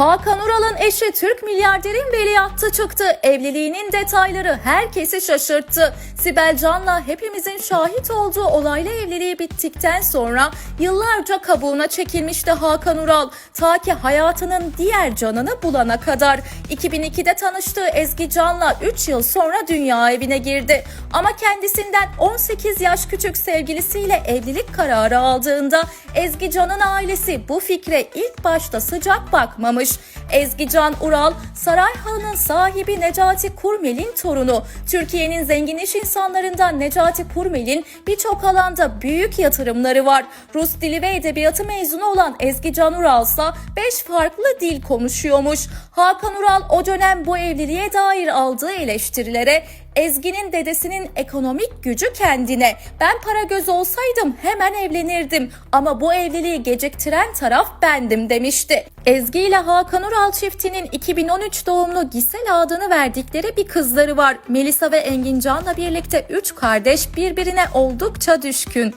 Hakan Ural'ın eşi Türk milyarderin veliahtı çıktı. Evliliğinin detayları herkesi şaşırttı. Sibel Can'la hepimizin şahit olduğu olaylı evliliği bittikten sonra yıllarca kabuğuna çekilmişti Hakan Ural. Ta ki hayatının diğer canını bulana kadar. 2002'de tanıştığı Ezgi Can'la 3 yıl sonra dünya evine girdi. Ama kendisinden 18 yaş küçük sevgilisiyle evlilik kararı aldığında Ezgi Can'ın ailesi bu fikre ilk başta sıcak bakmamış. Ezgi Can Ural, Sarayhan'ın sahibi Necati Kurmel'in torunu. Türkiye'nin zengin iş insanlarından Necati Kurmel'in birçok alanda büyük yatırımları var. Rus dili ve edebiyatı mezunu olan Ezgi Can Ural ise 5 farklı dil konuşuyormuş. Hakan Ural o dönem bu evliliğe dair aldığı eleştirilere Ezgi'nin dedesinin ekonomik gücü kendine. Ben para göz olsaydım hemen evlenirdim ama bu evliliği geciktiren taraf bendim demişti. Ezgi ile Hakan Ural çiftinin 2013 doğumlu Gisel adını verdikleri bir kızları var. Melisa ve Engin Can'la birlikte 3 kardeş birbirine oldukça düşkün.